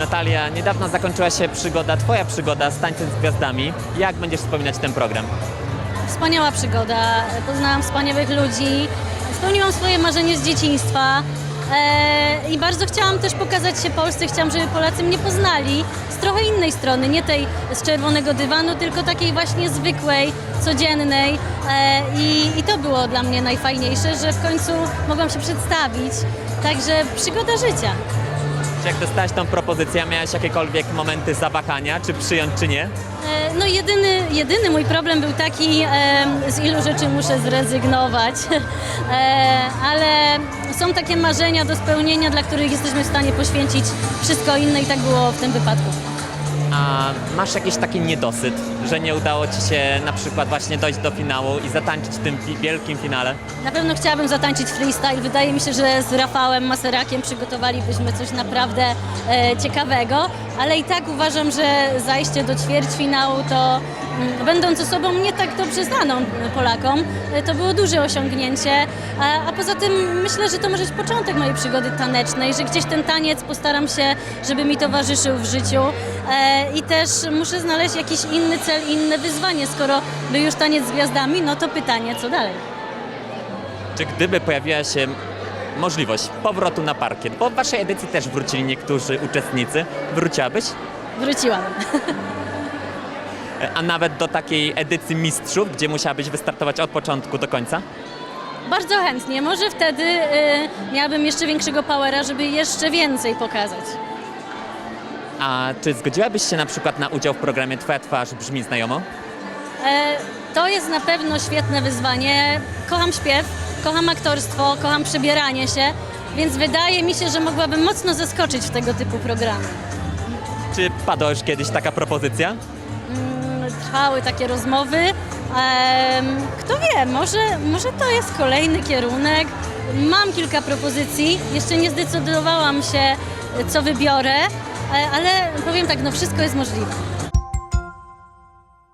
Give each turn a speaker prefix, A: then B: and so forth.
A: Natalia, niedawno zakończyła się przygoda, twoja przygoda z Tańcem z Gwiazdami. Jak będziesz wspominać ten program?
B: Wspaniała przygoda, poznałam wspaniałych ludzi, spełniłam swoje marzenie z dzieciństwa. E, i bardzo chciałam też pokazać się Polsce, chciałam, żeby Polacy mnie poznali z trochę innej strony, nie tej z czerwonego dywanu, tylko takiej właśnie zwykłej, codziennej. E, i, i to było dla mnie najfajniejsze, że w końcu mogłam się przedstawić, także przygoda życia.
A: Czy jak dostałaś tą propozycję, miałaś jakiekolwiek momenty zawahania, czy przyjąć, czy nie?
B: E, No jedyny, jedyny mój problem był taki, e, z ilu rzeczy muszę zrezygnować, e, ale są takie marzenia do spełnienia, dla których jesteśmy w stanie poświęcić wszystko inne i tak było w tym wypadku.
A: A masz jakiś taki niedosyt, że nie udało ci się na przykład właśnie dojść do finału i zatańczyć w tym wielkim finale?
B: Na pewno chciałabym zatańczyć freestyle. Wydaje mi się, że z Rafałem Maserakiem przygotowalibyśmy coś naprawdę e, ciekawego, ale i tak uważam, że zajście do ćwierćfinału to będąc osobą nie tak dobrze znaną Polakom, e, to było duże osiągnięcie, a, a poza tym myślę, że to może być początek mojej przygody tanecznej, że gdzieś ten taniec postaram się, żeby mi towarzyszył w życiu e, i też muszę znaleźć jakiś inny cel, inne wyzwanie, skoro był już taniec z gwiazdami, no to pytanie, co dalej?
A: Czy gdyby pojawiła się możliwość powrotu na parkiet, bo w waszej edycji też wrócili niektórzy uczestnicy, wróciłabyś?
B: Wróciłabym.
A: A nawet do takiej edycji mistrzów, gdzie musiałabyś wystartować od początku do końca?
B: Bardzo chętnie. Może wtedy y, miałabym jeszcze większego powera, żeby jeszcze więcej pokazać.
A: A czy zgodziłabyś się na przykład na udział w programie Twoja twarz brzmi znajomo?
B: E, to jest na pewno świetne wyzwanie. Kocham śpiew, kocham aktorstwo, kocham przebieranie się, więc wydaje mi się, że mogłabym mocno zaskoczyć w tego typu programy.
A: Czy padła już kiedyś taka propozycja?
B: Mm, Trwały takie rozmowy. Kto wie, może, może to jest kolejny kierunek. Mam kilka propozycji, jeszcze nie zdecydowałam się, co wybiorę, e, ale powiem tak, no wszystko jest możliwe.